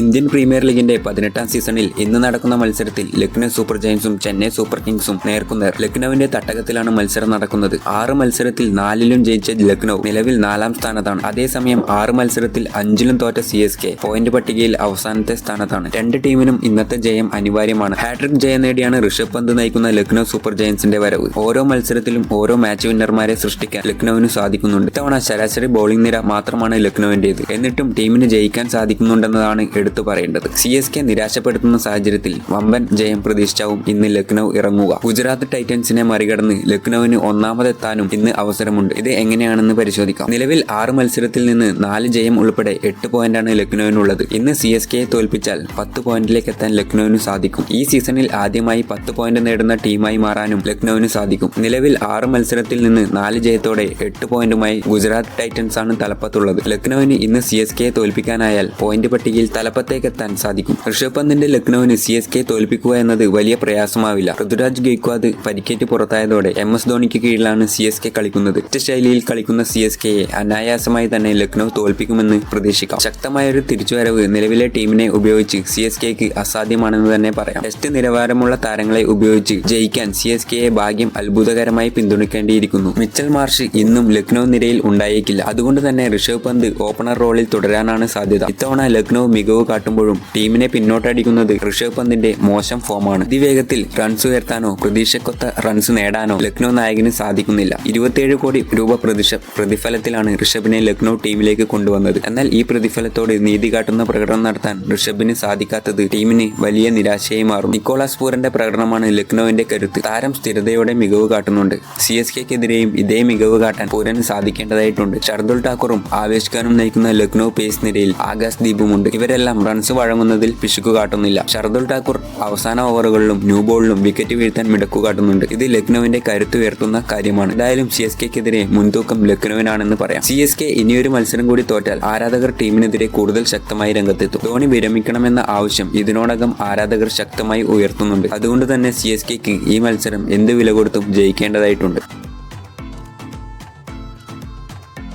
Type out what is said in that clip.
Indian premier ലീഗിന്റെ പതിനെട്ടാം സീസണിൽ ഇന്ന് നടക്കുന്ന മത്സരത്തിൽ ലക്നൗ സൂപ്പർ ജയൻസും ചെന്നൈ സൂപ്പർ കിങ്സും നേർക്കുനേർ. ലക്നൌവിന്റെ തട്ടകത്തിലാണ് മത്സരം നടക്കുന്നത്. ആറ് മത്സരത്തിൽ നാലിലും ജയിച്ച ലക്നൗ നിലവിൽ നാലാം സ്ഥാനത്താണ്. അതേസമയം ആറ് മത്സരത്തിൽ അഞ്ചിലും തോറ്റ സി എസ് കെ പോയിന്റ് പട്ടികയിൽ അവസാനത്തെ സ്ഥാനത്താണ്. രണ്ട് ടീമിനും ഇന്നത്തെ ജയം അനിവാര്യമാണ്. ഹാട്രിക് ജയം നേടിയാണ് ഋഷഭ് പന്ത് നയിക്കുന്ന ലക്നൗ സൂപ്പർ ജയൻസിന്റെ വരവ്. ഓരോ മത്സരത്തിലും ഓരോ മാച്ച് വിന്നർമാരെ സൃഷ്ടിക്കാൻ ലക്നൌവിന് സാധിക്കുന്നുണ്ട്. ഇത്തവണ ശരാശരി ബോളിംഗ് നിര മാത്രമാണ് ലക്നൌവിന്റേത്. എന്നിട്ടും ടീമിന് ജയിക്കാൻ സാധിക്കുന്നുണ്ടെന്നതാണ് എടുത്തു പറയേണ്ടത്. സി എസ് കെ നിരാശപ്പെടുത്തുന്ന സാഹചര്യത്തിൽ വമ്പൻ ജയം പ്രതീക്ഷിച്ചാവും ഇന്ന് ലക്നൗ ഇറങ്ങുക. ഗുജറാത്ത് ടൈറ്റൻസിനെ മറികടന്ന് ലക്നൌവിന് ഒന്നാമതെത്താനും ഇന്ന് അവസരമുണ്ട്. ഇത് എങ്ങനെയാണെന്ന് പരിശോധിക്കാം. നിലവിൽ ആറ് മത്സരത്തിൽ നിന്ന് നാല് ജയം ഉൾപ്പെടെ എട്ട് പോയിന്റാണ് ലക്നൌവിനുള്ളത്. ഇന്ന് സി എസ് കെയെ തോൽപ്പിച്ചാൽ പത്ത് പോയിന്റിലേക്ക് എത്താൻ ലക്നൌവിന് സാധിക്കും. ഈ സീസണിൽ ആദ്യമായി പത്ത് പോയിന്റ് നേടുന്ന ടീമായി മാറാനും ലക്നൌവിന് സാധിക്കും. നിലവിൽ ആറ് മത്സരത്തിൽ നിന്ന് നാല് ജയത്തോടെ എട്ട് പോയിന്റുമായി ഗുജറാത്ത് ടൈറ്റൻസ് ആണ് തലപ്പത്തുള്ളത്. ലക്നൌവിന് ഇന്ന് സി എസ് കെയെ തോൽപ്പിക്കാനായാൽ പോയിന്റ് പട്ടികയിൽ തലപ്പത്തേക്ക് എത്താൻ സാധിക്കും. ഋഷഭ് പന്തിന്റെ ലക്നൌവിന് സി എസ് കെ തോൽപ്പിക്കുക എന്നത് വലിയ പ്രയാസമാവില്ല. ഋതുരാജ് ഗെയ്ക്വാദ് പരിക്കേറ്റ് പുറത്തായതോടെ എം എസ് ധോണിക്ക് കീഴിലാണ് സി എസ് കെ കളിക്കുന്നത്. ഒറ്റ ശൈലിയിൽ കളിക്കുന്ന സി എസ് കെയെ അനായാസമായി തന്നെ ലക്നൌ തോൽപ്പിക്കുമെന്ന് പ്രതീക്ഷിക്കാം. ശക്തമായ ഒരു തിരിച്ചുവരവ് നിലവിലെ ടീമിനെ ഉപയോഗിച്ച് സി എസ് കെക്ക് അസാധ്യമാണെന്ന് തന്നെ പറയാം. ടെസ്റ്റ് നിലവാരമുള്ള താരങ്ങളെ ഉപയോഗിച്ച് ജയിക്കാൻ സി എസ് കെയെ ഭാഗ്യം അത്ഭുതകരമായി പിന്തുണയ്ക്കേണ്ടിയിരിക്കുന്നു. മിച്ചൽ മാർഷ് ഇന്നും ലക്നൌ നിരയിൽ ഉണ്ടായേക്കില്ല. അതുകൊണ്ട് തന്നെ ഋഷഭ് പന്ത് ഓപ്പണർ റോളിൽ തുടരാനാണ് സാധ്യത. ഇത്തവണ ലക്നൌ മികവ് കാട്ടുമ്പോഴും ടീമിനെ പിന്നോട്ടടിക്കുന്നത് ഋഷഭ് പന്തിന്റെ മോശം ഫോമാണ്. അതിവേഗത്തിൽ റൺസ് ഉയർത്താനോ പ്രതീക്ഷക്കൊത്ത റൺസ് നേടാനോ ലക്നൌ നായകന് സാധിക്കുന്നില്ല. ഇരുപത്തിയേഴ് കോടി രൂപ പ്രതിഷ പ്രതിഫലത്തിലാണ് ഋഷഭിനെ ലക്നൌ ടീമിലേക്ക് കൊണ്ടുവന്നത്. എന്നാൽ ഈ പ്രതിഫലത്തോട് നീതി കാട്ടുന്ന പ്രകടനം നടത്താൻ ഋഷഭിന് സാധിക്കാത്തത് ടീമിന് വലിയ നിരാശയായി മാറും. നിക്കോളാസ് പൂരന്റെ പ്രകടനമാണ് ലക്നൌവിന്റെ കരുത്ത്. താരം സ്ഥിരതയോടെ മികവ് കാട്ടുന്നുണ്ട്. സി എസ് കെക്കെതിരെയും ഇതേ മികവ് കാട്ടാൻ പൂരന് സാധിക്കേണ്ടതായിട്ടുണ്ട്. ഷർദുൽ ഠാക്കൂറും ആവേശ് ഖാനും നയിക്കുന്ന ലക്നൌ പേസ് നിരയിൽ ആകാശ് ദീപുമുണ്ട്. ഇവരെല്ലാം റൺസ് വഴങ്ങുന്നതിൽ പിശുക്കു കാട്ടുന്നില്ല. ശർദുൽ ഠാക്കൂർ അവസാന ഓവറുകളിലും ന്യൂ ബോളിലും വിക്കറ്റ് വീഴ്ത്താൻ മിടക്കു കാട്ടുന്നുണ്ട്. ഇത് ലക്നൌവിന്റെ കരുത്ത് ഉയർത്തുന്ന കാര്യമാണ്. എന്തായാലും സി എസ് കെക്കെതിരെ മുൻതൂക്കം ലക്നൌവിനാണെന്ന് പറയാം. സി എസ് കെ ഇനിയൊരു മത്സരം കൂടി തോറ്റാൽ ആരാധകർ ടീമിനെതിരെ കൂടുതൽ ശക്തമായി രംഗത്തെത്തും. ധോണി വിരമിക്കണമെന്ന ആവശ്യം ഇതിനോടകം ആരാധകർ ശക്തമായി ഉയർത്തുന്നുണ്ട്. അതുകൊണ്ട് തന്നെ സി എസ് കെക്ക് ഈ മത്സരം എന്ത് വില കൊടുത്തും ജയിക്കേണ്ടതായിട്ടുണ്ട്.